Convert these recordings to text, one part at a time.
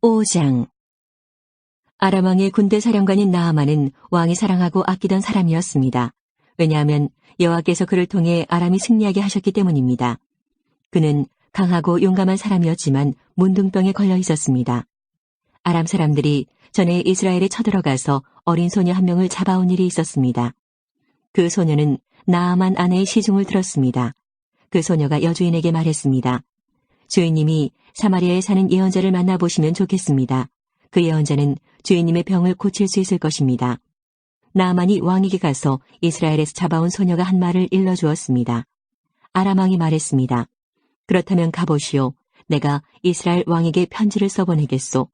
5장 아람 왕의 군대 사령관인 나아만은 왕이 사랑하고 아끼던 사람이었습니다. 왜냐하면 여호와께서 그를 통해 아람이 승리하게 하셨기 때문입니다. 그는 강하고 용감한 사람이었지만 문둥병에 걸려 있었습니다. 아람 사람들이 전에 이스라엘에 쳐들어가서 어린 소녀 한 명을 잡아온 일이 있었습니다. 그 소녀는 나아만 아내의 시중을 들었습니다. 그 소녀가 여주인에게 말했습니다. 주인님이 사마리아에 사는 예언자를 만나보시면 좋겠습니다. 그 예언자는 주인님의 병을 고칠 수 있을 것입니다. 나만이 왕에게 가서 이스라엘에서 잡아온 소녀가 한 말을 일러주었습니다. 아람왕이 말했습니다. 그렇다면 가보시오. 내가 이스라엘 왕에게 편지를 써보내겠소.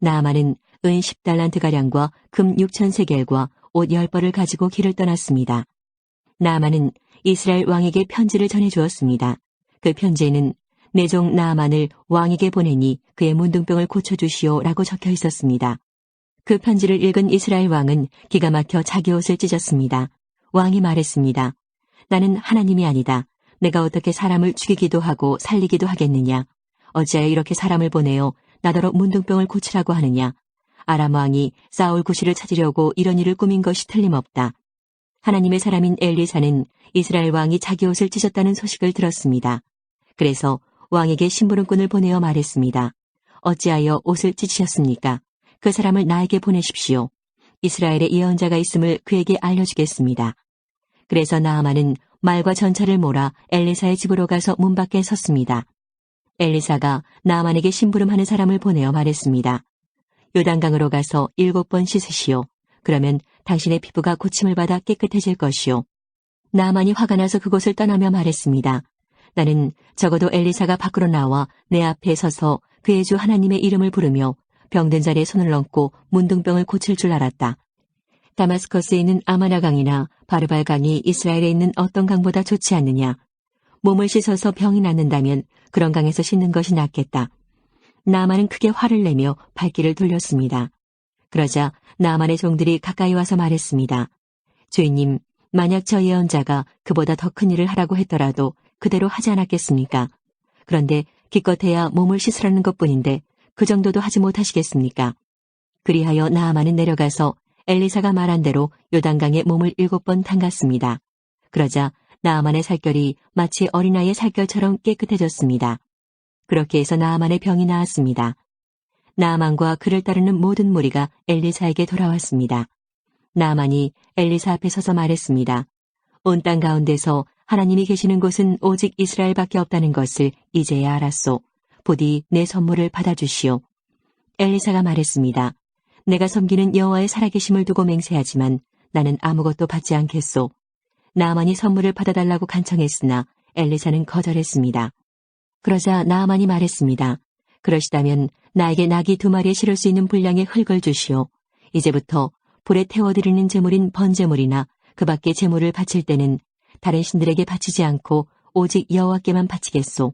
나아만은 은 10달란트가량과 금 6천 세겔과 옷 10벌을 가지고 길을 떠났습니다. 나아만은 이스라엘 왕에게 편지를 전해주었습니다. 그 편지에는 내종 나아만을 왕에게 보내니 그의 문둥병을 고쳐주시오라고 적혀 있었습니다. 그 편지를 읽은 이스라엘 왕은 기가 막혀 자기 옷을 찢었습니다. 왕이 말했습니다. 나는 하나님이 아니다. 내가 어떻게 사람을 죽이기도 하고 살리기도 하겠느냐. 어찌하여 이렇게 사람을 보내어 나더러 문둥병을 고치라고 하느냐. 아람 왕이 사울 구시를 찾으려고 이런 일을 꾸민 것이 틀림없다. 하나님의 사람인 엘리사는 이스라엘 왕이 자기 옷을 찢었다는 소식을 들었습니다. 그래서 왕에게 심부름꾼을 보내어 말했습니다. 어찌하여 옷을 찢으셨습니까? 그 사람을 나에게 보내십시오. 이스라엘에 예언자가 있음을 그에게 알려주겠습니다. 그래서 나아만은 말과 전차를 몰아 엘리사의 집으로 가서 문 밖에 섰습니다. 엘리사가 나아만에게 심부름하는 사람을 보내어 말했습니다. 요단강으로 가서 일곱 번 씻으시오. 그러면 당신의 피부가 고침을 받아 깨끗해질 것이오. 나아만이 화가 나서 그곳을 떠나며 말했습니다. 나는 적어도 엘리사가 밖으로 나와 내 앞에 서서 그의 주 하나님의 이름을 부르며 병든 자리에 손을 얹고 문둥병을 고칠 줄 알았다. 다마스커스에 있는 아마나강이나 바르발강이 이스라엘에 있는 어떤 강보다 좋지 않느냐. 몸을 씻어서 병이 낫는다면 그런 강에서 씻는 것이 낫겠다. 나만은 크게 화를 내며 발길을 돌렸습니다. 그러자 나만의 종들이 가까이 와서 말했습니다. 주인님, 만약 저 예언자가 그보다 더 큰 일을 하라고 했더라도 그대로 하지 않았겠습니까? 그런데 기껏해야 몸을 씻으라는 것뿐인데 그 정도도 하지 못하시겠습니까? 그리하여 나아만은 내려가서 엘리사가 말한 대로 요단강에 몸을 일곱 번 담갔습니다. 그러자 나아만의 살결이 마치 어린아이의 살결처럼 깨끗해졌습니다. 그렇게 해서 나아만의 병이 나았습니다. 나아만과 그를 따르는 모든 무리가 엘리사에게 돌아왔습니다. 나아만이 엘리사 앞에 서서 말했습니다. 온 땅 가운데서 하나님이 계시는 곳은 오직 이스라엘밖에 없다는 것을 이제야 알았소. 부디 내 선물을 받아주시오. 엘리사가 말했습니다. 내가 섬기는 여호와의 살아계심을 두고 맹세하지만 나는 아무것도 받지 않겠소. 나만이 선물을 받아달라고 간청했으나 엘리사는 거절했습니다. 그러자 나만이 말했습니다. 그러시다면 나에게 낙이 두 마리에 실을 수 있는 분량의 흙을 주시오. 이제부터 불에 태워드리는 제물인 번제물이나 그 밖의 제물을 바칠 때는 다른 신들에게 바치지 않고 오직 여호와께만 바치겠소.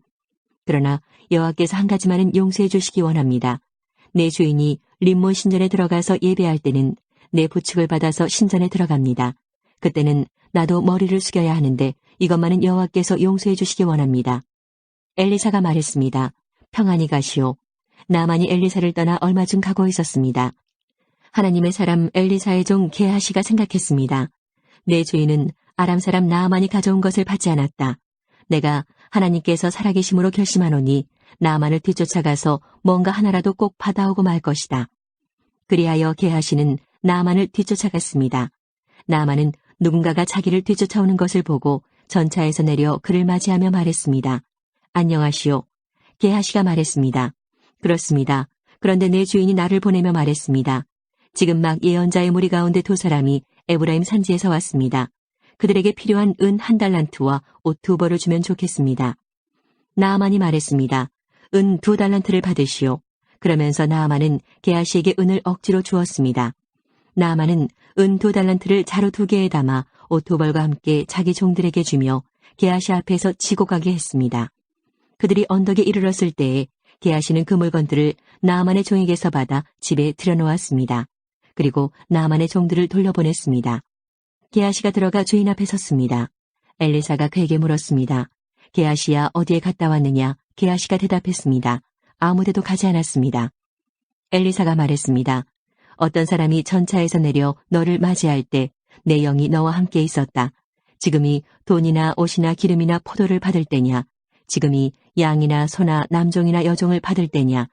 그러나 여호와께서 한 가지만은 용서해 주시기 원합니다. 내 주인이 림몬 신전에 들어가서 예배할 때는 내 부축을 받아서 신전에 들어갑니다. 그때는 나도 머리를 숙여야 하는데 이것만은 여호와께서 용서해 주시기 원합니다. 엘리사가 말했습니다. 평안히 가시오. 나만이 엘리사를 떠나 얼마 중 가고 있었습니다. 하나님의 사람 엘리사의 종 게하시가 생각했습니다. 내 주인은 아람 사람 나아만이 가져온 것을 받지 않았다. 내가 하나님께서 살아계심으로 결심하노니 나아만을 뒤쫓아가서 뭔가 하나라도 꼭 받아오고 말 것이다. 그리하여 게하시는 나아만을 뒤쫓아갔습니다. 나아만은 누군가가 자기를 뒤쫓아오는 것을 보고 전차에서 내려 그를 맞이하며 말했습니다. 안녕하시오. 게하시가 말했습니다. 그렇습니다. 그런데 내 주인이 나를 보내며 말했습니다. 지금 막 예언자의 무리 가운데 두 사람이 에브라임 산지에서 왔습니다. 그들에게 필요한 은 한 달란트와 옷 두 벌을 주면 좋겠습니다. 나아만이 말했습니다. 은 두 달란트를 받으시오. 그러면서 나아만은 게하시에게 은을 억지로 주었습니다. 나아만은 은 두 달란트를 자루 두 개에 담아 옷 두 벌과 함께 자기 종들에게 주며 게하시 앞에서 지고 가게 했습니다. 그들이 언덕에 이르렀을 때에 게하시는 그 물건들을 나아만의 종에게서 받아 집에 들여놓았습니다. 그리고 나아만의 종들을 돌려보냈습니다. 게하시가 들어가 주인 앞에 섰습니다. 엘리사가 그에게 물었습니다. 게하시야 어디에 갔다 왔느냐? 게하시가 대답했습니다. 아무데도 가지 않았습니다. 엘리사가 말했습니다. 어떤 사람이 전차에서 내려 너를 맞이할 때 내 영이 너와 함께 있었다. 지금이 돈이나 옷이나 기름이나 포도를 받을 때냐? 지금이 양이나 소나 남종이나 여종을 받을 때냐?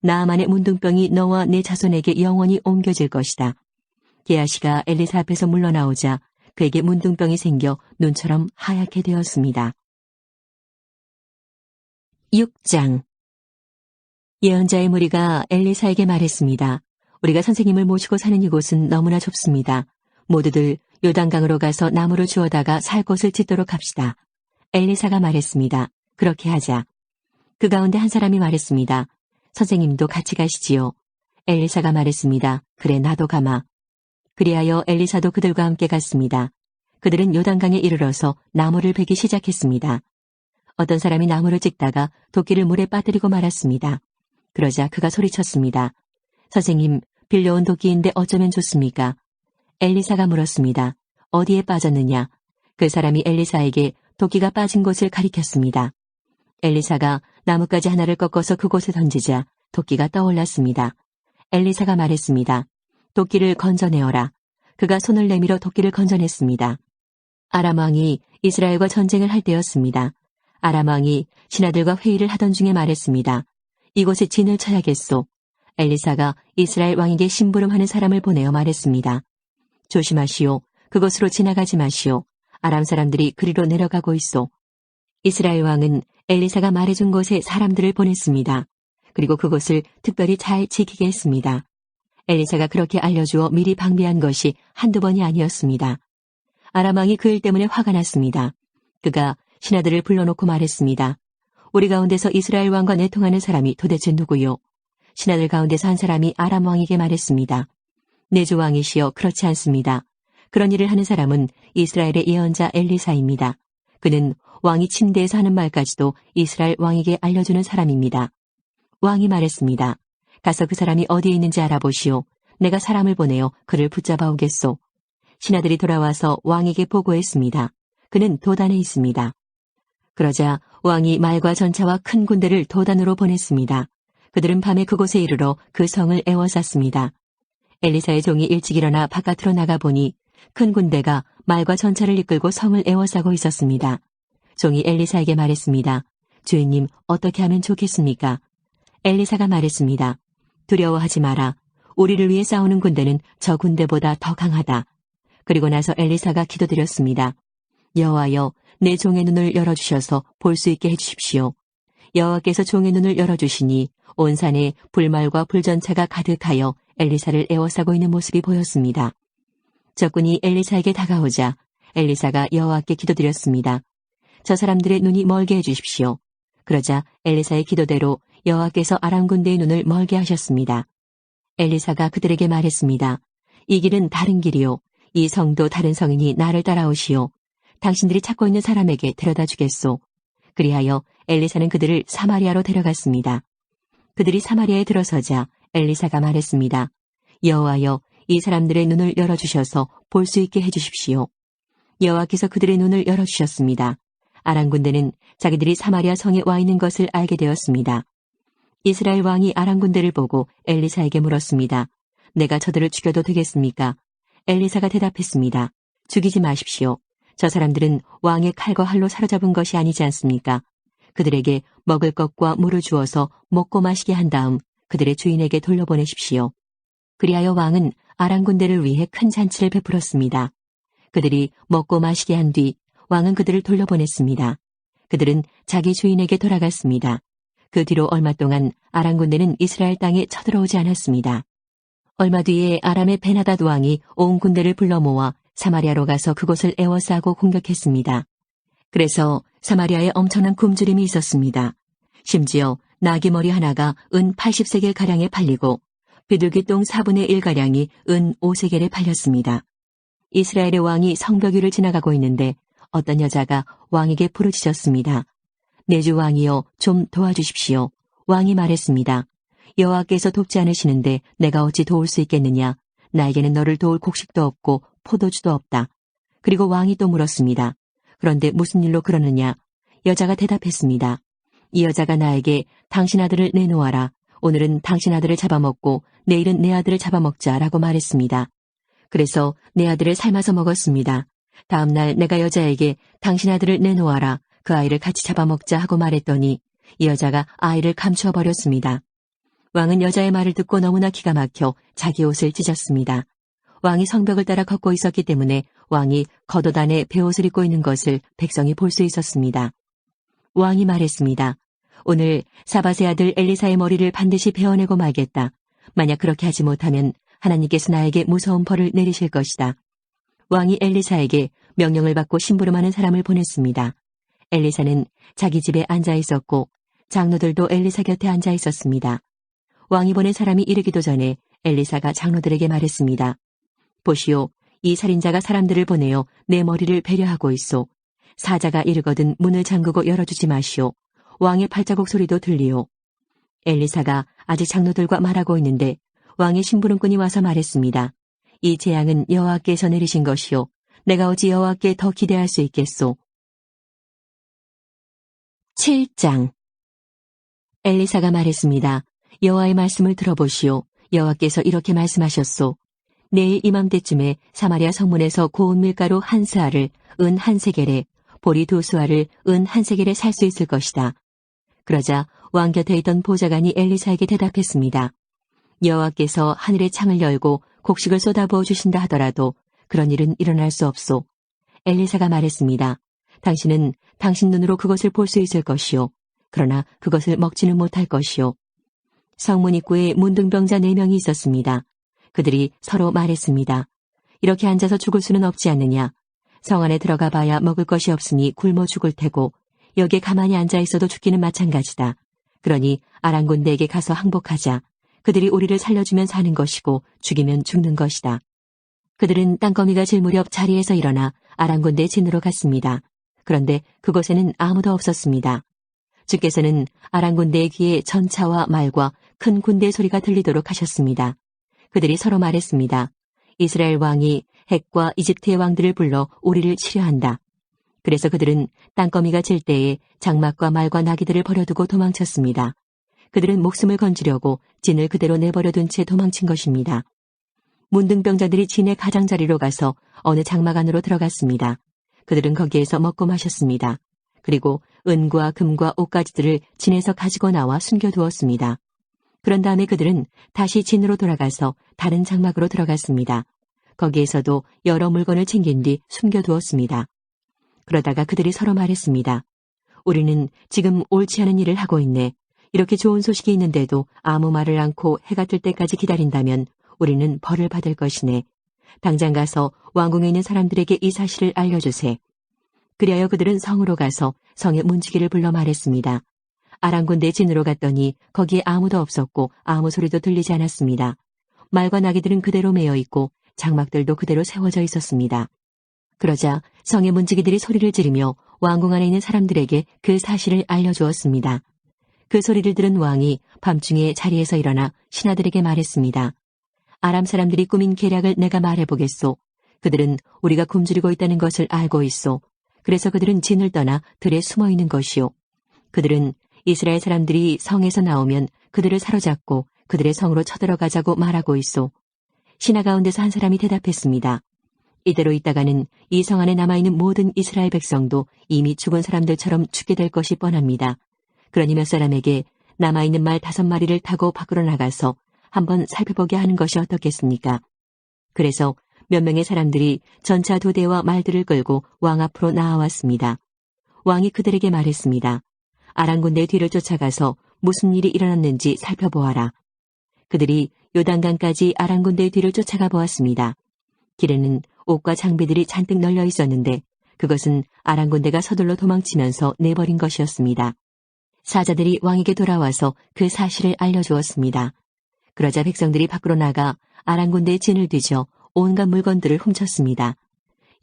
나만의 문둥병이 너와 내 자손에게 영원히 옮겨질 것이다. 게하시가 엘리사 앞에서 물러나오자 그에게 문둥병이 생겨 눈처럼 하얗게 되었습니다. 6장 예언자의 무리가 엘리사에게 말했습니다. 우리가 선생님을 모시고 사는 이곳은 너무나 좁습니다. 모두들 요단강으로 가서 나무를 주워다가 살 곳을 짓도록 합시다. 엘리사가 말했습니다. 그렇게 하자. 그 가운데 한 사람이 말했습니다. 선생님도 같이 가시지요. 엘리사가 말했습니다. 그래 나도 가마. 그리하여 엘리사도 그들과 함께 갔습니다. 그들은 요단강에 이르러서 나무를 베기 시작했습니다. 어떤 사람이 나무를 찍다가 도끼를 물에 빠뜨리고 말았습니다. 그러자 그가 소리쳤습니다. 선생님, 빌려온 도끼인데 어쩌면 좋습니까? 엘리사가 물었습니다. 어디에 빠졌느냐? 그 사람이 엘리사에게 도끼가 빠진 곳을 가리켰습니다. 엘리사가 나뭇가지 하나를 꺾어서 그곳에 던지자 도끼가 떠올랐습니다. 엘리사가 말했습니다. 도끼를 건져내어라. 그가 손을 내밀어 도끼를 건져냈습니다. 아람 왕이 이스라엘과 전쟁을 할 때였습니다. 아람 왕이 신하들과 회의를 하던 중에 말했습니다. 이곳에 진을 쳐야겠소. 엘리사가 이스라엘 왕에게 심부름하는 사람을 보내어 말했습니다. 조심하시오. 그곳으로 지나가지 마시오. 아람 사람들이 그리로 내려가고 있소. 이스라엘 왕은 엘리사가 말해준 곳에 사람들을 보냈습니다. 그리고 그곳을 특별히 잘 지키게 했습니다. 엘리사가 그렇게 알려주어 미리 방비한 것이 한두 번이 아니었습니다. 아람 왕이 그 일 때문에 화가 났습니다. 그가 신하들을 불러놓고 말했습니다. 우리 가운데서 이스라엘 왕과 내통하는 사람이 도대체 누구요? 신하들 가운데서 한 사람이 아람 왕에게 말했습니다. 내주 왕이시여 그렇지 않습니다. 그런 일을 하는 사람은 이스라엘의 예언자 엘리사입니다. 그는 왕이 침대에서 하는 말까지도 이스라엘 왕에게 알려주는 사람입니다. 왕이 말했습니다. 가서 그 사람이 어디에 있는지 알아보시오. 내가 사람을 보내어 그를 붙잡아 오겠소. 신하들이 돌아와서 왕에게 보고했습니다. 그는 도단에 있습니다. 그러자 왕이 말과 전차와 큰 군대를 도단으로 보냈습니다. 그들은 밤에 그곳에 이르러 그 성을 에워쌌습니다. 엘리사의 종이 일찍 일어나 바깥으로 나가보니 큰 군대가 말과 전차를 이끌고 성을 에워싸고 있었습니다. 종이 엘리사에게 말했습니다. 주인님, 어떻게 하면 좋겠습니까? 엘리사가 말했습니다. 두려워하지 마라. 우리를 위해 싸우는 군대는 저 군대보다 더 강하다. 그리고 나서 엘리사가 기도드렸습니다. 여호와여, 내 종의 눈을 열어주셔서 볼 수 있게 해주십시오. 여호와께서 종의 눈을 열어주시니 온 산에 불말과 불전차가 가득하여 엘리사를 에워싸고 있는 모습이 보였습니다. 적군이 엘리사에게 다가오자 엘리사가 여호와께 기도드렸습니다. 저 사람들의 눈이 멀게 해주십시오. 그러자 엘리사의 기도대로 여호와께서 아람 군대의 눈을 멀게 하셨습니다. 엘리사가 그들에게 말했습니다. 이 길은 다른 길이요. 이 성도 다른 성인이 나를 따라오시오. 당신들이 찾고 있는 사람에게 데려다 주겠소. 그리하여 엘리사는 그들을 사마리아로 데려갔습니다. 그들이 사마리아에 들어서자 엘리사가 말했습니다. 여호와여, 이 사람들의 눈을 열어주셔서 볼 수 있게 해주십시오. 여호와께서 그들의 눈을 열어주셨습니다. 아람 군대는 자기들이 사마리아 성에 와 있는 것을 알게 되었습니다. 이스라엘 왕이 아람 군대를 보고 엘리사에게 물었습니다. 내가 저들을 죽여도 되겠습니까? 엘리사가 대답했습니다. 죽이지 마십시오. 저 사람들은 왕의 칼과 활로 사로잡은 것이 아니지 않습니까? 그들에게 먹을 것과 물을 주어서 먹고 마시게 한 다음 그들의 주인에게 돌려보내십시오. 그리하여 왕은 아랑 군대를 위해 큰 잔치를 베풀었습니다. 그들이 먹고 마시게 한 뒤 왕은 그들을 돌려보냈습니다. 그들은 자기 주인에게 돌아갔습니다. 그 뒤로 얼마 동안 아랑 군대는 이스라엘 땅에 쳐들어오지 않았습니다. 얼마 뒤에 아람의 베나닷 왕이 온 군대를 불러 모아 사마리아로 가서 그곳을 에워싸고 공격했습니다. 그래서 사마리아에 엄청난 굶주림이 있었습니다. 심지어 나귀 머리 하나가 은 80세겔 가량에 팔리고 비둘기똥 4분의 1 가량이 은 5세겔에 팔렸습니다. 이스라엘의 왕이 성벽 위를 지나가고 있는데 어떤 여자가 왕에게 부르짖었습니다. 내주 왕이여 좀 도와주십시오. 왕이 말했습니다. 여호와께서 돕지 않으시는데 내가 어찌 도울 수 있겠느냐. 나에게는 너를 도울 곡식도 없고 포도주도 없다. 그리고 왕이 또 물었습니다. 그런데 무슨 일로 그러느냐? 여자가 대답했습니다. 이 여자가 나에게 당신 아들을 내놓아라. 오늘은 당신 아들을 잡아먹고 내일은 내 아들을 잡아먹자라고 말했습니다. 그래서 내 아들을 삶아서 먹었습니다. 다음날 내가 여자에게 당신 아들을 내놓아라. 그 아이를 같이 잡아먹자 하고 말했더니 이 여자가 아이를 감추어 버렸습니다. 왕은 여자의 말을 듣고 너무나 기가 막혀 자기 옷을 찢었습니다. 왕이 성벽을 따라 걷고 있었기 때문에 왕이 겉옷 안에 베옷을 입고 있는 것을 백성이 볼 수 있었습니다. 왕이 말했습니다. 오늘 사바세 아들 엘리사의 머리를 반드시 베어내고 말겠다. 만약 그렇게 하지 못하면 하나님께서 나에게 무서운 벌을 내리실 것이다. 왕이 엘리사에게 명령을 받고 심부름하는 사람을 보냈습니다. 엘리사는 자기 집에 앉아 있었고 장로들도 엘리사 곁에 앉아 있었습니다. 왕이 보낸 사람이 이르기도 전에 엘리사가 장로들에게 말했습니다. 보시오, 이 살인자가 사람들을 보내어 내 머리를 배려하고 있소. 사자가 이르거든 문을 잠그고 열어주지 마시오. 왕의 발자국 소리도 들리오. 엘리사가 아직 장로들과 말하고 있는데 왕의 심부름꾼이 와서 말했습니다. 이 재앙은 여호와께서 내리신 것이요. 내가 어찌 여호와께 더 기대할 수 있겠소. 7장 엘리사가 말했습니다. 여호와의 말씀을 들어보시오. 여호와께서 이렇게 말씀하셨소. 내일 이맘때쯤에 사마리아 성문에서 고운 밀가루 한 스아를 은 한 세겔에 보리 두 수아를 은 한 세겔에 살 수 있을 것이다. 그러자 왕 곁에 있던 보좌관이 엘리사에게 대답했습니다. 여호와께서 하늘의 창을 열고 곡식을 쏟아부어 주신다 하더라도 그런 일은 일어날 수 없소. 엘리사가 말했습니다. 당신은 당신 눈으로 그것을 볼 수 있을 것이요. 그러나 그것을 먹지는 못할 것이요. 성문 입구에 문둥병자 네 명이 있었습니다. 그들이 서로 말했습니다. 이렇게 앉아서 죽을 수는 없지 않느냐. 성 안에 들어가 봐야 먹을 것이 없으니 굶어 죽을 테고 여기에 가만히 앉아 있어도 죽기는 마찬가지다. 그러니 아랑군대에게 가서 항복하자. 그들이 우리를 살려주면 사는 것이고 죽이면 죽는 것이다. 그들은 땅거미가 질 무렵 자리에서 일어나 아랑군대 진으로 갔습니다. 그런데 그곳에는 아무도 없었습니다. 주께서는 아랑군대의 귀에 전차와 말과 큰 군대 소리가 들리도록 하셨습니다. 그들이 서로 말했습니다. 이스라엘 왕이 핵과 이집트의 왕들을 불러 우리를 치료한다. 그래서 그들은 땅거미가 질 때에 장막과 말과 나귀들을 버려두고 도망쳤습니다. 그들은 목숨을 건지려고 진을 그대로 내버려둔 채 도망친 것입니다. 문둥병자들이 진의 가장자리로 가서 어느 장막 안으로 들어갔습니다. 그들은 거기에서 먹고 마셨습니다. 그리고 은과 금과 옷가지들을 진에서 가지고 나와 숨겨두었습니다. 그런 다음에 그들은 다시 진으로 돌아가서 다른 장막으로 들어갔습니다. 거기에서도 여러 물건을 챙긴 뒤 숨겨두었습니다. 그러다가 그들이 서로 말했습니다. 우리는 지금 옳지 않은 일을 하고 있네. 이렇게 좋은 소식이 있는데도 아무 말을 않고 해가 뜰 때까지 기다린다면 우리는 벌을 받을 것이네. 당장 가서 왕궁에 있는 사람들에게 이 사실을 알려주세. 그리하여 그들은 성으로 가서 성의 문지기를 불러 말했습니다. 아랑군대 진으로 갔더니 거기에 아무도 없었고 아무 소리도 들리지 않았습니다. 말과 나귀들은 그대로 매여 있고 장막들도 그대로 세워져 있었습니다. 그러자 성의 문지기들이 소리를 지르며 왕궁 안에 있는 사람들에게 그 사실을 알려주었습니다. 그 소리를 들은 왕이 밤중에 자리에서 일어나 신하들에게 말했습니다. 아람 사람들이 꾸민 계략을 내가 말해보겠소. 그들은 우리가 굶주리고 있다는 것을 알고 있소. 그래서 그들은 진을 떠나 들에 숨어 있는 것이요. 그들은 이스라엘 사람들이 성에서 나오면 그들을 사로잡고 그들의 성으로 쳐들어가자고 말하고 있소. 신하 가운데서 한 사람이 대답했습니다. 이대로 있다가는 이 성 안에 남아있는 모든 이스라엘 백성도 이미 죽은 사람들처럼 죽게 될 것이 뻔합니다. 그러니 몇 사람에게 남아있는 말 다섯 마리를 타고 밖으로 나가서 한번 살펴보게 하는 것이 어떻겠습니까? 그래서 몇 명의 사람들이 전차 두 대와 말들을 끌고 왕 앞으로 나아왔습니다. 왕이 그들에게 말했습니다. 아랑군대 뒤를 쫓아가서 무슨 일이 일어났는지 살펴보아라. 그들이 요단강까지 아랑군대 뒤를 쫓아가 보았습니다. 길에는 옷과 장비들이 잔뜩 널려 있었는데 그것은 아랑군대가 서둘러 도망치면서 내버린 것이었습니다. 사자들이 왕에게 돌아와서 그 사실을 알려주었습니다. 그러자 백성들이 밖으로 나가 아랑군대의 진을 뒤져 온갖 물건들을 훔쳤습니다.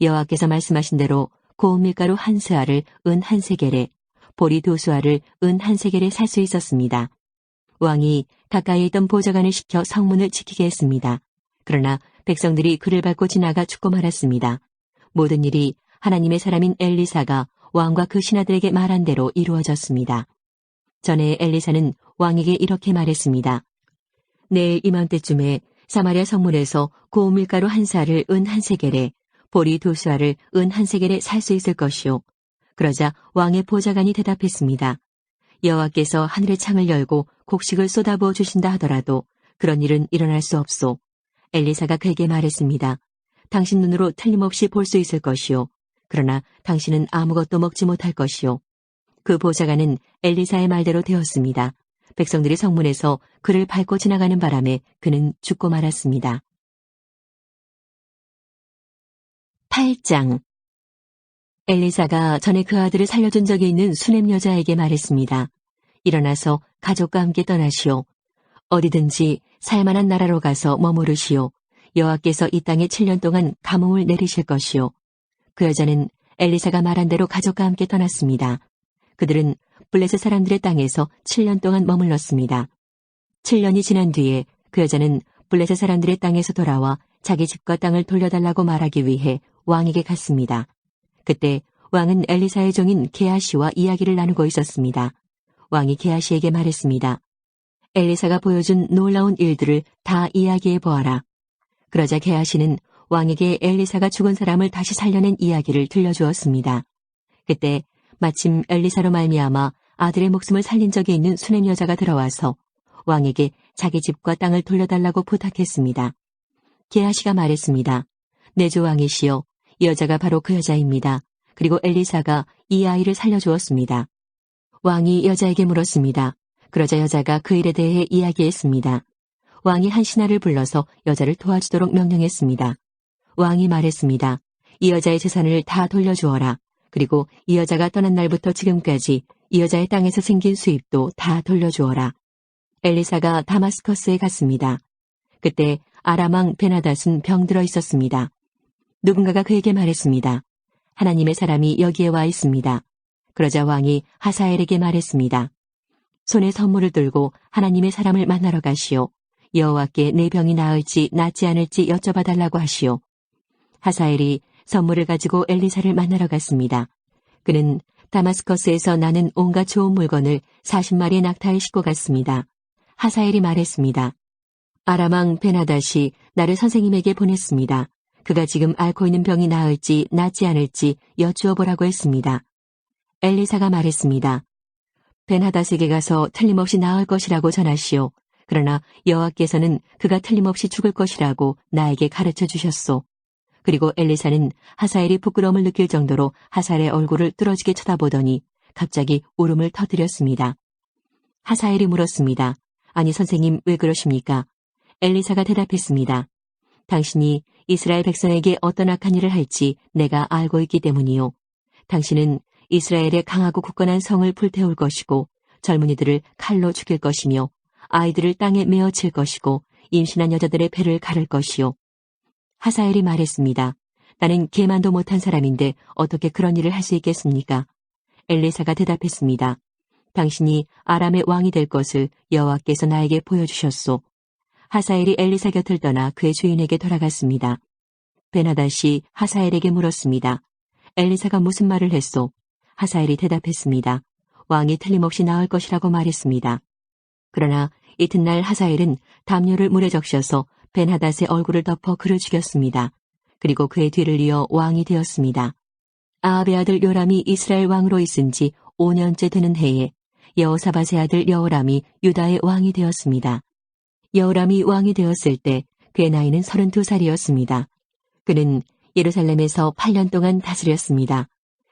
여호와께서 말씀하신 대로 고운 밀가루 한 스알을 은 한 세겔에 보리 두 수알을 은 한 세겔에 살 수 있었습니다. 왕이 가까이에 있던 보좌관을 시켜 성문을 지키게 했습니다. 그러나 백성들이 그를 밟고 지나가 죽고 말았습니다. 모든 일이 하나님의 사람인 엘리사가 왕과 그 신하들에게 말한 대로 이루어졌습니다. 전에 엘리사는 왕에게 이렇게 말했습니다. 내일 이맘때쯤에 사마리아 성문에서 고운 밀가루 한 살을 은 한 세겔에 보리 두 쌀을 은 한 세겔에 살 수 있을 것이요. 그러자 왕의 보좌관이 대답했습니다. 여호와께서 하늘의 창을 열고 곡식을 쏟아부어 주신다 하더라도 그런 일은 일어날 수 없소. 엘리사가 그에게 말했습니다. 당신 눈으로 틀림없이 볼 수 있을 것이요. 그러나 당신은 아무것도 먹지 못할 것이요. 그 보좌관은 엘리사의 말대로 되었습니다. 백성들이 성문에서 그를 밟고 지나가는 바람에 그는 죽고 말았습니다. 8장 엘리사가 전에 그 아들을 살려준 적이 있는 수냄 여자에게 말했습니다. 일어나서 가족과 함께 떠나시오. 어디든지 살만한 나라로 가서 머무르시오. 여호와께서 이 땅에 7년 동안 가뭄을 내리실 것이오. 그 여자는 엘리사가 말한 대로 가족과 함께 떠났습니다. 그들은 블레셋 사람들의 땅에서 7년 동안 머물렀습니다. 7년이 지난 뒤에 그 여자는 블레셋 사람들의 땅에서 돌아와 자기 집과 땅을 돌려달라고 말하기 위해 왕에게 갔습니다. 그때 왕은 엘리사의 종인 게하시와 이야기를 나누고 있었습니다. 왕이 게하시에게 말했습니다. 엘리사가 보여준 놀라운 일들을 다 이야기해 보아라. 그러자 게하시는 왕에게 엘리사가 죽은 사람을 다시 살려낸 이야기를 들려주었습니다. 그때 마침 엘리사로 말미암아 아들의 목숨을 살린 적이 있는 수냄 여자가 들어와서 왕에게 자기 집과 땅을 돌려달라고 부탁했습니다. 게하시가 말했습니다. 내조 왕이시여, 이 여자가 바로 그 여자입니다. 그리고 엘리사가 이 아이를 살려주었습니다. 왕이 여자에게 물었습니다. 그러자 여자가 그 일에 대해 이야기했습니다. 왕이 한 신하를 불러서 여자를 도와주도록 명령했습니다. 왕이 말했습니다. 이 여자의 재산을 다 돌려주어라. 그리고 이 여자가 떠난 날부터 지금까지 이 여자의 땅에서 생긴 수입도 다 돌려주어라. 엘리사가 다마스커스에 갔습니다. 그때 아람왕 베나닷은 병들어 있었습니다. 누군가가 그에게 말했습니다. 하나님의 사람이 여기에 와 있습니다. 그러자 왕이 하사엘에게 말했습니다. 손에 선물을 들고 하나님의 사람을 만나러 가시오. 여호와께 내 병이 나을지 낫지 않을지 여쭤봐 달라고 하시오. 하사엘이 선물을 가지고 엘리사를 만나러 갔습니다. 그는 다마스커스에서 나는 온갖 좋은 물건을 40마리의 낙타에 싣고 갔습니다. 하사엘이 말했습니다. 아람왕 베나닷이 나를 선생님에게 보냈습니다. 그가 지금 앓고 있는 병이 나을지 낫지 않을지 여쭈어 보라고 했습니다. 엘리사가 말했습니다. 벤하닷에게 가서 틀림없이 나을 것이라고 전하시오. 그러나 여호와께서는 그가 틀림없이 죽을 것이라고 나에게 가르쳐 주셨소. 그리고 엘리사는 하사엘이 부끄러움을 느낄 정도로 하사엘의 얼굴을 뚫어지게 쳐다보더니 갑자기 울음을 터뜨렸습니다. 하사엘이 물었습니다. 아니 선생님 왜 그러십니까? 엘리사가 대답했습니다. 당신이 이스라엘 백성에게 어떤 악한 일을 할지 내가 알고 있기 때문이요. 당신은 이스라엘의 강하고 굳건한 성을 불태울 것이고 젊은이들을 칼로 죽일 것이며 아이들을 땅에 메어칠 것이고 임신한 여자들의 배를 가를 것이요. 하사엘이 말했습니다. 나는 개만도 못한 사람인데 어떻게 그런 일을 할 수 있겠습니까? 엘리사가 대답했습니다. 당신이 아람의 왕이 될 것을 여호와께서 나에게 보여주셨소. 하사엘이 엘리사 곁을 떠나 그의 주인에게 돌아갔습니다. 베나닷이 하사엘에게 물었습니다. 엘리사가 무슨 말을 했소? 하사엘이 대답했습니다. 왕이 틀림없이 나을 것이라고 말했습니다. 그러나 이튿날 하사엘은 담요를 물에 적셔서 벤하닷의 얼굴을 덮어 그를 죽였습니다. 그리고 그의 뒤를 이어 왕이 되었습니다. 아합의 아들 요람이 이스라엘 왕으로 있은 지 5년째 되는 해에 여호사밧의 아들 여호람이 유다의 왕이 되었습니다. 여호람이 왕이 되었을 때 그의 나이는 32살이었습니다. 그는 예루살렘에서 8년 동안 다스렸습니다.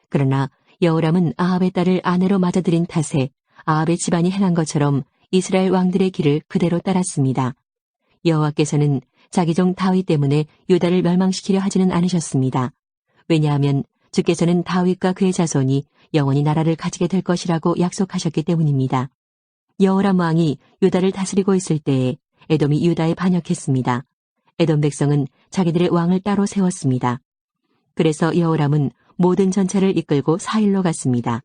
그러나 여호람은 아합의 딸을 아내로 맞아들인 탓에 아합의 집안이 행한 것처럼 이스라엘 왕들의 길을 그대로 따랐습니다. 여호와께서는 자기 종 다윗 때문에 유다를 멸망시키려 하지는 않으셨습니다. 왜냐하면 주께서는 다윗과 그의 자손이 영원히 나라를 가지게 될 것이라고 약속하셨기 때문입니다. 여호람 왕이 유다를 다스리고 있을 때에 에돔이 유다에 반역했습니다. 에돔 백성은 자기들의 왕을 따로 세웠습니다. 그래서 여호람은 모든 전차를 이끌고 사일로 갔습니다.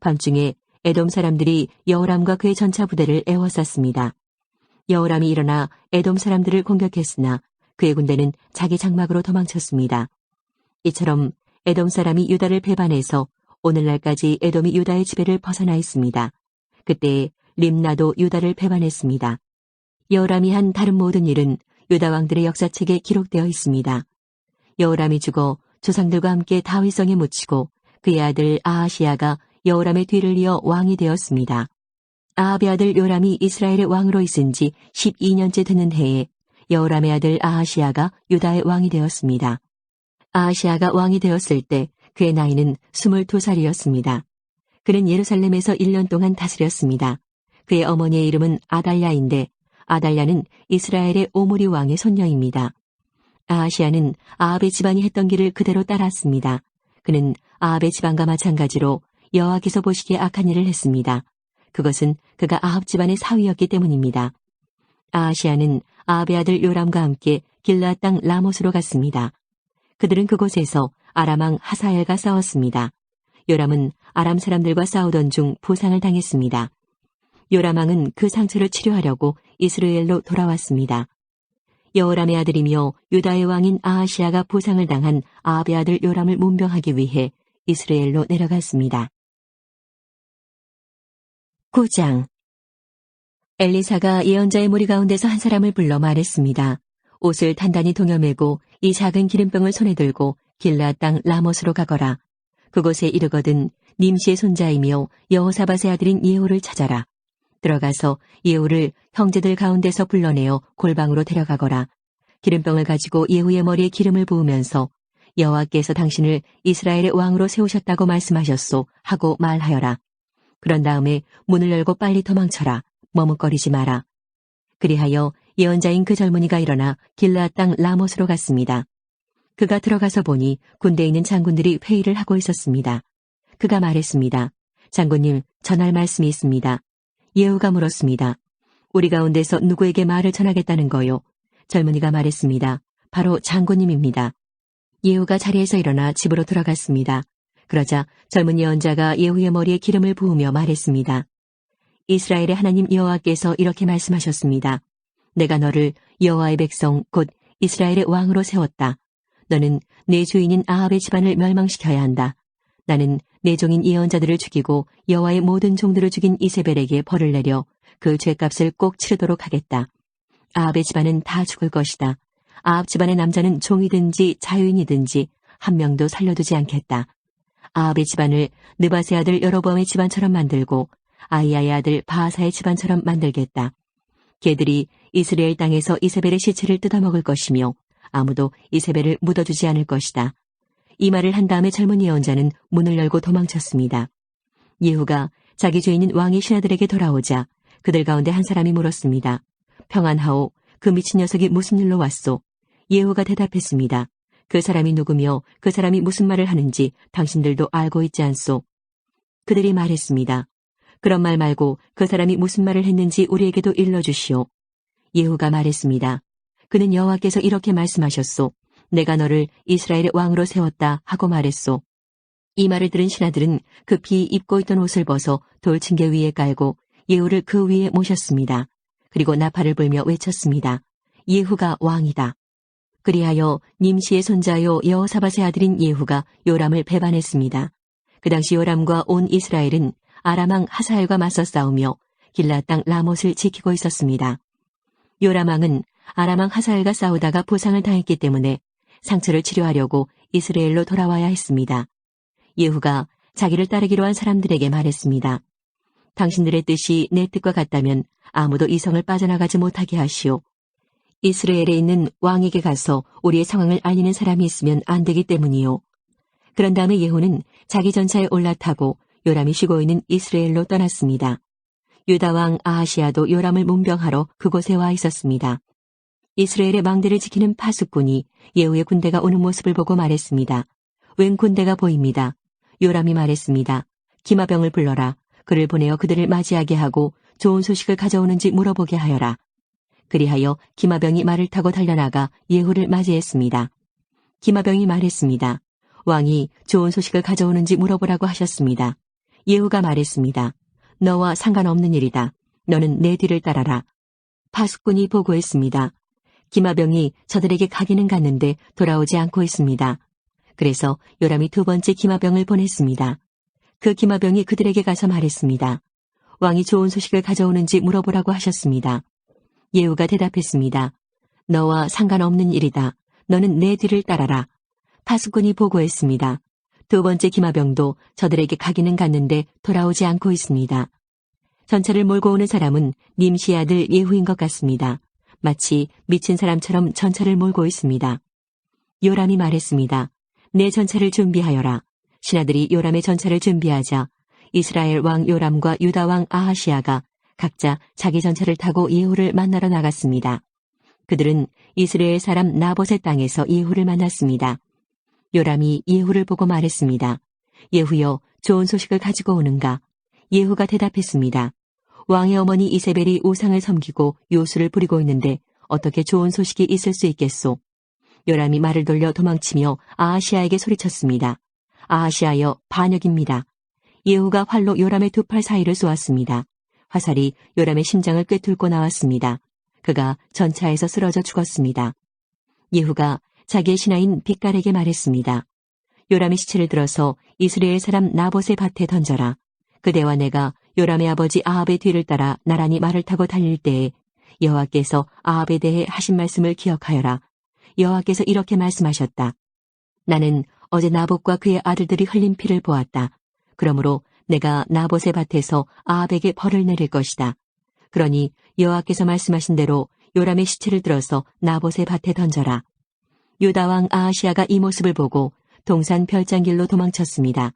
밤중에 에돔 사람들이 여호람과 그의 전차 부대를 에워쌌습니다. 여호람이 일어나 에돔 사람들을 공격했으나 그의 군대는 자기 장막으로 도망쳤습니다. 이처럼 에돔 사람이 유다를 배반해서 오늘날까지 에돔이 유다의 지배를 벗어나 있습니다. 그때 림나도 유다를 배반했습니다. 여호람이 한 다른 모든 일은 유다 왕들의 역사책에 기록되어 있습니다. 여호람이 죽어 조상들과 함께 다윗성에 묻히고 그의 아들 아하시아가 여호람의 뒤를 이어 왕이 되었습니다. 아합의 아들 요람이 이스라엘의 왕으로 있은 지 12년째 되는 해에 여호람의 아들 아하시아가 유다의 왕이 되었습니다. 아하시아가 왕이 되었을 때 그의 나이는 22살이었습니다. 그는 예루살렘에서 1년 동안 다스렸습니다. 그의 어머니의 이름은 아달랴인데 아달랴는 이스라엘의 오므리 왕의 손녀입니다. 아하시아는 아합의 집안이 했던 길을 그대로 따랐습니다. 그는 아합의 집안과 마찬가지로 여호와께서 보시기에 악한 일을 했습니다. 그것은 그가 아합 집안의 사위였기 때문입니다. 아하시아는 아합의 아들 요람과 함께 길라 땅 라못으로 갔습니다. 그들은 그곳에서 아람왕 하사엘과 싸웠습니다. 요람은 아람 사람들과 싸우던 중 부상을 당했습니다. 요람왕은 그 상처를 치료하려고 이스라엘로 돌아왔습니다. 여호람의 아들이며 유다의 왕인 아하시아가 부상을 당한 아합의 아들 요람을 문병하기 위해 이스라엘로 내려갔습니다. 9장 엘리사가 예언자의 무리 가운데서 한 사람을 불러 말했습니다. 옷을 단단히 동여매고 이 작은 기름병을 손에 들고 길라 땅 라못으로 가거라. 그곳에 이르거든 님시의 손자이며 여호사밧의 아들인 예후를 찾아라. 들어가서 예후를 형제들 가운데서 불러내어 골방으로 데려가거라. 기름병을 가지고 예후의 머리에 기름을 부으면서 여호와께서 당신을 이스라엘의 왕으로 세우셨다고 말씀하셨소 하고 말하여라. 그런 다음에 문을 열고 빨리 도망쳐라. 머뭇거리지 마라. 그리하여 예언자인 그 젊은이가 일어나 길라 땅 라못으로 갔습니다. 그가 들어가서 보니 군대에 있는 장군들이 회의를 하고 있었습니다. 그가 말했습니다. 장군님, 전할 말씀이 있습니다. 예후가 물었습니다. 우리 가운데서 누구에게 말을 전하겠다는 거요? 젊은이가 말했습니다. 바로 장군님입니다. 예후가 자리에서 일어나 집으로 들어갔습니다. 그러자 젊은 예언자가 예후의 머리에 기름을 부으며 말했습니다. 이스라엘의 하나님 여호와께서 이렇게 말씀하셨습니다. 내가 너를 여호와의 백성 곧 이스라엘의 왕으로 세웠다. 너는 내 주인인 아합의 집안을 멸망시켜야 한다. 나는 내 종인 예언자들을 죽이고 여호와의 모든 종들을 죽인 이세벨에게 벌을 내려 그 죄값을 꼭 치르도록 하겠다. 아합의 집안은 다 죽을 것이다. 아합 집안의 남자는 종이든지 자유인이든지 한 명도 살려두지 않겠다. 아합의 집안을 느바세 아들 여로보암의 집안처럼 만들고 아이야의 아들 바하사의 집안처럼 만들겠다. 개들이 이스라엘 땅에서 이세벨의 시체를 뜯어먹을 것이며 아무도 이세벨을 묻어주지 않을 것이다. 이 말을 한 다음에 젊은 예언자는 문을 열고 도망쳤습니다. 예후가 자기 죄인인 왕의 신하들에게 돌아오자 그들 가운데 한 사람이 물었습니다. 평안하오, 그 미친 녀석이 무슨 일로 왔소? 예후가 대답했습니다. 그 사람이 누구며 그 사람이 무슨 말을 하는지 당신들도 알고 있지 않소? 그들이 말했습니다. 그런 말 말고 그 사람이 무슨 말을 했는지 우리에게도 일러주시오. 예후가 말했습니다. 그는 여호와께서 이렇게 말씀하셨소. 내가 너를 이스라엘의 왕으로 세웠다 하고 말했소. 이 말을 들은 신하들은 급히 입고 있던 옷을 벗어 돌층계 위에 깔고 예후를 그 위에 모셨습니다. 그리고 나팔을 불며 외쳤습니다. 예후가 왕이다. 그리하여 님시의 손자요 여호사밧의 아들인 예후가 요람을 배반했습니다. 그 당시 요람과 온 이스라엘은 아람왕 하사엘과 맞서 싸우며 길라 땅 라못을 지키고 있었습니다. 요람왕은 아람왕 하사엘과 싸우다가 부상을 당했기 때문에 상처를 치료하려고 이스라엘로 돌아와야 했습니다. 예후가 자기를 따르기로 한 사람들에게 말했습니다. 당신들의 뜻이 내 뜻과 같다면 아무도 이 성을 빠져나가지 못하게 하시오. 이스라엘에 있는 왕에게 가서 우리의 상황을 알리는 사람이 있으면 안 되기 때문이요. 그런 다음에 예후는 자기 전차에 올라타고 요람이 쉬고 있는 이스라엘로 떠났습니다. 유다 왕 아하시아도 요람을 문병하러 그곳에 와 있었습니다. 이스라엘의 망대를 지키는 파수꾼이 예후의 군대가 오는 모습을 보고 말했습니다. 웬 군대가 보입니다. 요람이 말했습니다. 기마병을 불러라. 그를 보내어 그들을 맞이하게 하고 좋은 소식을 가져오는지 물어보게 하여라. 그리하여 기마병이 말을 타고 달려나가 예후를 맞이했습니다. 기마병이 말했습니다. 왕이 좋은 소식을 가져오는지 물어보라고 하셨습니다. 예후가 말했습니다. 너와 상관없는 일이다. 너는 내 뒤를 따라라. 파수꾼이 보고했습니다. 기마병이 저들에게 가기는 갔는데 돌아오지 않고 있습니다. 그래서 요람이 두 번째 기마병을 보냈습니다. 그 기마병이 그들에게 가서 말했습니다. 왕이 좋은 소식을 가져오는지 물어보라고 하셨습니다. 예후가 대답했습니다. 너와 상관없는 일이다. 너는 내 뒤를 따라라. 파수꾼이 보고했습니다. 두 번째 기마병도 저들에게 가기는 갔는데 돌아오지 않고 있습니다. 전차를 몰고 오는 사람은 님시 아들 예후인 것 같습니다. 마치 미친 사람처럼 전차를 몰고 있습니다. 요람이 말했습니다. 내 전차를 준비하여라. 신하들이 요람의 전차를 준비하자 이스라엘 왕 요람과 유다 왕 아하시아가 각자 자기 전차를 타고 예후를 만나러 나갔습니다. 그들은 이스라엘 사람 나봇의 땅에서 예후를 만났습니다. 요람이 예후를 보고 말했습니다. 예후여 좋은 소식을 가지고 오는가? 예후가 대답했습니다. 왕의 어머니 이세벨이 우상을 섬기고 요술을 부리고 있는데 어떻게 좋은 소식이 있을 수 있겠소? 요람이 말을 돌려 도망치며 아하시아에게 소리쳤습니다. 아하시아여 반역입니다. 예후가 활로 요람의 두 팔 사이를 쏘았습니다. 화살이 요람의 심장을 꿰뚫고 나왔습니다. 그가 전차에서 쓰러져 죽었습니다. 예후가 자기의 신하인 빛깔에게 말했습니다. 요람의 시체를 들어서 이스라엘 사람 나봇의 밭에 던져라. 그대와 내가 요람의 아버지 아합의 뒤를 따라 나란히 말을 타고 달릴 때에 여호와께서 아합에 대해 하신 말씀을 기억하여라. 여호와께서 이렇게 말씀하셨다. 나는 어제 나봇과 그의 아들들이 흘린 피를 보았다. 그러므로 내가 나봇의 밭에서 아합에게 벌을 내릴 것이다. 그러니 여호와께서 말씀하신 대로 요람의 시체를 들어서 나봇의 밭에 던져라. 유다왕 아하시아가 이 모습을 보고 동산 별장길로 도망쳤습니다.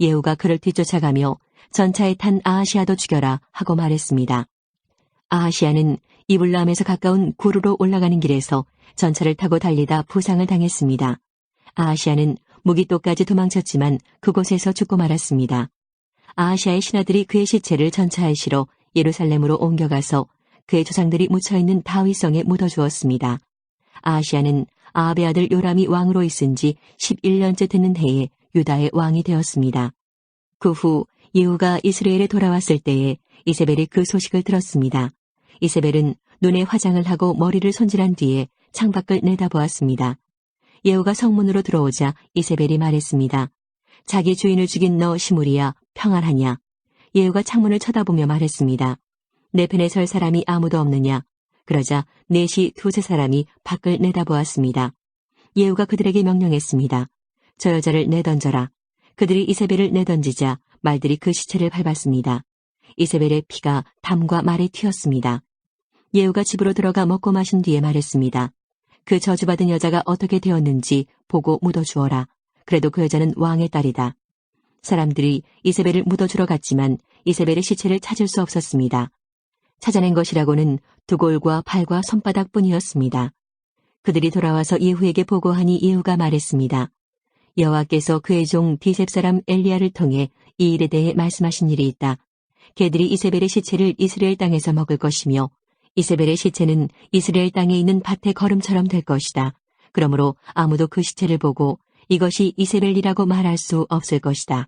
예후가 그를 뒤쫓아가며 전차에 탄 아하시아도 죽여라 하고 말했습니다. 아하시아는 이블람에서 가까운 구루로 올라가는 길에서 전차를 타고 달리다 부상을 당했습니다. 아하시아는 무기토까지 도망쳤지만 그곳에서 죽고 말았습니다. 아하시아의 신하들이 그의 시체를 전차에 실어 예루살렘으로 옮겨가서 그의 조상들이 묻혀있는 다윗성에 묻어주었습니다. 아하시아는 아합의 아들 요람이 왕으로 있은 지 11년째 되는 해에 유다의 왕이 되었습니다. 그 후 예후가 이스라엘에 돌아왔을 때에 이세벨이 그 소식을 들었습니다. 이세벨은 눈에 화장을 하고 머리를 손질한 뒤에 창밖을 내다보았습니다. 예후가 성문으로 들어오자 이세벨이 말했습니다. 자기 주인을 죽인 너 시무리야 평안하냐? 예후가 창문을 쳐다보며 말했습니다. 내 편에 설 사람이 아무도 없느냐? 그러자 넷이 두세 사람이 밖을 내다보았습니다. 예후가 그들에게 명령했습니다. 저 여자를 내던져라. 그들이 이세벨을 내던지자 말들이 그 시체를 밟았습니다. 이세벨의 피가 담과 말에 튀었습니다. 예후가 집으로 들어가 먹고 마신 뒤에 말했습니다. 그 저주받은 여자가 어떻게 되었는지 보고 묻어주어라. 그래도 그 여자는 왕의 딸이다. 사람들이 이세벨을 묻어주러 갔지만 이세벨의 시체를 찾을 수 없었습니다. 찾아낸 것이라고는 두골과 팔과 손바닥뿐이었습니다. 그들이 돌아와서 예후에게 보고하니 예후가 말했습니다. 여호와께서 그의 종 디셉 사람 엘리야를 통해 이 일에 대해 말씀하신 일이 있다. 개들이 이세벨의 시체를 이스라엘 땅에서 먹을 것이며 이세벨의 시체는 이스라엘 땅에 있는 밭의 걸음처럼 될 것이다. 그러므로 아무도 그 시체를 보고 이것이 이세벨이라고 말할 수 없을 것이다.